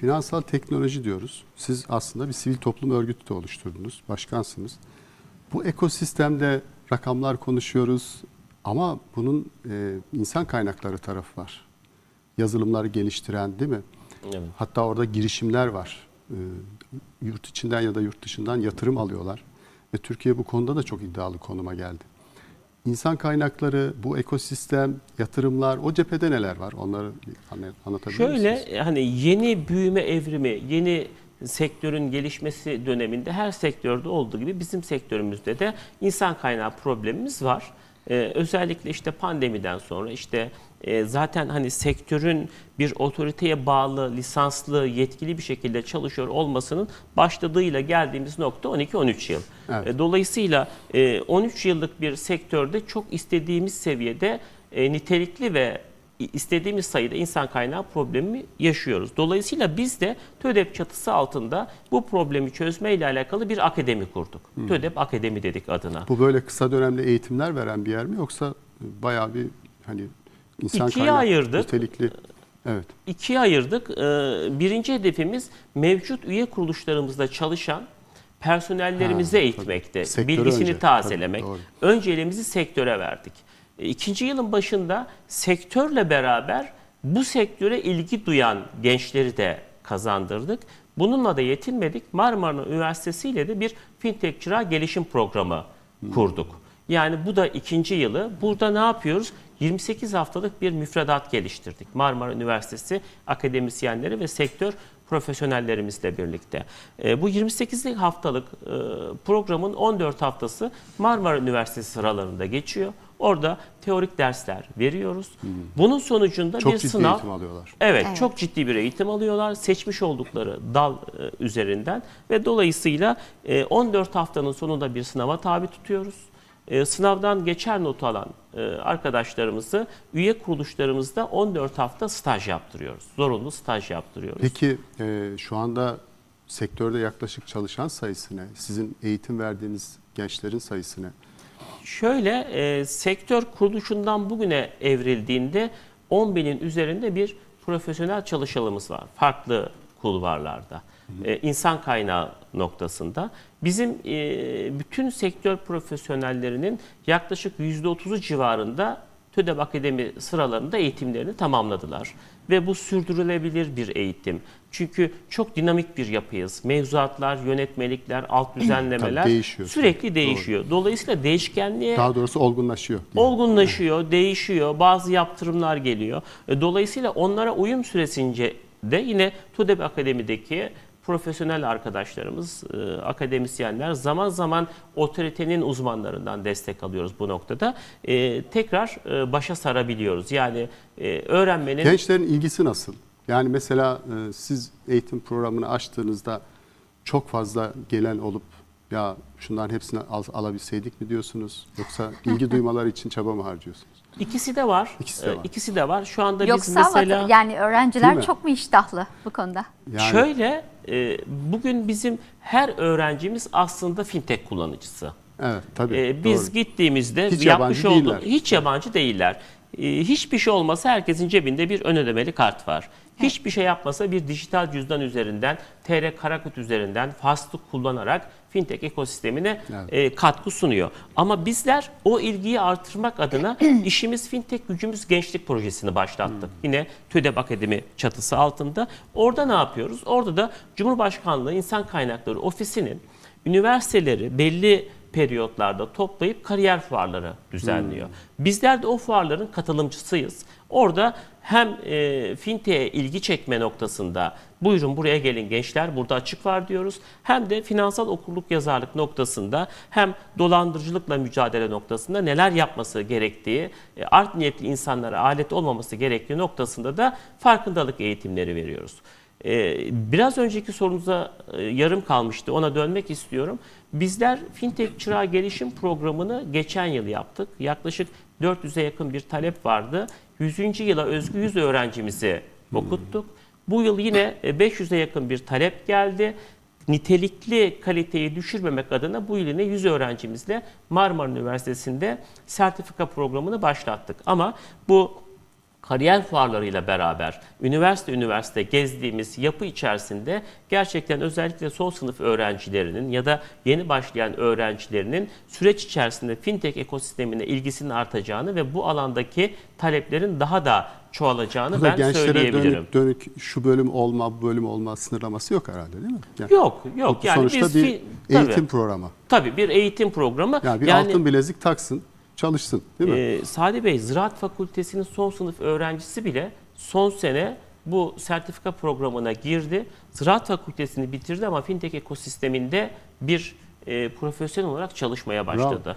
Finansal teknoloji diyoruz. Siz aslında bir sivil toplum örgütü de oluşturdunuz, başkansınız. Bu ekosistemde rakamlar konuşuyoruz ama bunun e, insan kaynakları tarafı var. Yazılımları geliştiren değil mi? Evet. Hatta orada girişimler var. E, yurt içinden ya da yurt dışından yatırım alıyorlar. Ve Türkiye bu konuda da çok iddialı konuma geldi. İnsan kaynakları, bu ekosistem, yatırımlar, o cephede neler var? Onları anla- anlatabilir misiniz? Şöyle hani yeni büyüme evrimi, yeni sektörün gelişmesi döneminde her sektörde olduğu gibi bizim sektörümüzde de insan kaynağı problemimiz var. Ee, özellikle işte pandemiden sonra işte e, zaten hani sektörün bir otoriteye bağlı, lisanslı, yetkili bir şekilde çalışıyor olmasının başladığıyla geldiğimiz nokta 12-13 yıl. Evet. E, Dolayısıyla e, 13 yıllık bir sektörde çok istediğimiz seviyede e, nitelikli ve istediğimiz sayıda insan kaynağı problemi yaşıyoruz. Dolayısıyla biz de TÖDEP çatısı altında bu problemi çözmeyle alakalı bir akademi kurduk. TÖDEP Akademi dedik adına. Bu böyle kısa dönemli eğitimler veren bir yer mi yoksa bayağı bir hani insan İkiye ayırdık. nitelikli Evet. İkiye ayırdık. Ee, Birinci hedefimiz mevcut üye kuruluşlarımızda çalışan personellerimizi Ha, eğitmekte, tabii. Bilgisini önce, tazelemek. tabii, doğru. Önceliğimizi sektöre verdik. E, İkinci yılın başında sektörle beraber bu sektöre ilgi duyan gençleri de kazandırdık. Bununla da yetinmedik. Marmara Üniversitesi ile de bir fintech çırağı gelişim programı kurduk. Yani bu da ikinci yılı. Burada ne yapıyoruz? 28 haftalık bir müfredat geliştirdik. Marmara Üniversitesi akademisyenleri ve sektör profesyonellerimizle birlikte. E, bu 28 haftalık e, programın 14 haftası Marmara Üniversitesi sıralarında geçiyor. Orada teorik dersler veriyoruz. Bunun sonucunda Çok bir ciddi sınav eğitim alıyorlar. Evet, Evet. çok ciddi bir eğitim alıyorlar. Seçmiş oldukları dal e, üzerinden ve dolayısıyla e, 14 haftanın sonunda bir sınava tabi tutuyoruz. E, Sınavdan geçer not alan e, arkadaşlarımızı üye kuruluşlarımızda 14 hafta staj yaptırıyoruz. Zorunlu staj yaptırıyoruz. Peki e, şu anda sektörde yaklaşık çalışan sayısı ne? Sizin eğitim verdiğiniz gençlerin sayısı ne? Şöyle e, sektör kuruluşundan bugüne evrildiğinde 10 binin üzerinde bir profesyonel çalışanımız var. Farklı kulvarlarda. E, insan kaynağı noktasında. Bizim e, bütün sektör profesyonellerinin yaklaşık %30'u civarında TÜDEP Akademi sıralarında eğitimlerini tamamladılar. Ve bu sürdürülebilir bir eğitim. Çünkü çok dinamik bir yapıyız. Mevzuatlar, yönetmelikler, alt düzenlemeler Tabii değişiyor. sürekli değişiyor. Dolayısıyla değişkenliğe Daha doğrusu olgunlaşıyor. diye. olgunlaşıyor, değişiyor, bazı yaptırımlar geliyor. E, Dolayısıyla onlara uyum süresince de yine TUDEP Akademi'deki profesyonel arkadaşlarımız, e, akademisyenler zaman zaman otoritenin uzmanlarından destek alıyoruz bu noktada. E, tekrar e, başa sarabiliyoruz. Yani e, öğrenmenin Gençlerin ilgisi nasıl? Yani mesela e, siz eğitim programını açtığınızda çok fazla gelen olup ya şunların hepsini al- alabilseydik mi diyorsunuz? Yoksa ilgi duymaları için çaba mı harcıyorsunuz? ikisi de var. İkisi de var. İkisi de var. Şu anda biz Yoksa mesela vatan- yani öğrenciler çok mu iştahlı bu konuda? Yani Şöyle, e, bugün bizim her öğrencimiz aslında fintech kullanıcısı. evet tabii. E, biz doğru. gittiğimizde Hiç yapmış yabancı olduğu değiller. hiç yabancı değiller. E, hiçbir şey olmasa herkesin cebinde bir ön ödemeli kart var. Hiçbir şey yapmasa bir dijital cüzdan üzerinden, TR Karakut üzerinden faslık kullanarak fintech ekosistemine Evet. e, katkı sunuyor. Ama bizler o ilgiyi artırmak adına işimiz fintech gücümüz gençlik projesini başlattık. Hmm. Yine TÜDEP Akademi çatısı altında. Orada ne yapıyoruz? Orada da Cumhurbaşkanlığı İnsan Kaynakları Ofisi'nin üniversiteleri belli periyotlarda toplayıp kariyer fuarları düzenliyor. Bizler de o fuarların katılımcısıyız. Orada hem e, fintech'e ilgi çekme noktasında buyurun buraya gelin gençler burada açık var diyoruz. Hem de finansal okurluk yazarlık noktasında hem dolandırıcılıkla mücadele noktasında neler yapması gerektiği, e, art niyetli insanlara alet olmaması gerektiği noktasında da farkındalık eğitimleri veriyoruz. Ee, Biraz önceki sorunuza e, yarım kalmıştı. Ona dönmek istiyorum. Bizler Fintech Çırağı Gelişim Programı'nı geçen yıl yaptık. Yaklaşık 400'e yakın bir talep vardı. 100. yıla özgü 100 öğrencimizi okuttuk. Bu yıl yine e, 500'e yakın bir talep geldi. Nitelikli kaliteyi düşürmemek adına bu yıl yine 100 öğrencimizle Marmara Üniversitesi'nde sertifika programını başlattık. Ama bu kariyer fuarlarıyla beraber üniversite üniversite gezdiğimiz yapı içerisinde gerçekten özellikle son sınıf öğrencilerinin ya da yeni başlayan öğrencilerinin süreç içerisinde fintech ekosistemine ilgisinin artacağını ve bu alandaki taleplerin daha da çoğalacağını Burada ben gençlere söyleyebilirim. dönük, dönük şu bölüm olma, bu bölüm olma sınırlaması yok herhalde değil mi? Yani Yok, yok. Yani sonuçta biz bir eğitim tabii, programı. tabii bir eğitim programı. Yani bir altın bilezik taksın, çalışsın değil mi? Ee, Sadi Bey, Ziraat Fakültesi'nin son sınıf öğrencisi bile son sene bu sertifika programına girdi. Ziraat Fakültesini bitirdi ama fintech ekosisteminde bir e, profesyonel olarak çalışmaya başladı.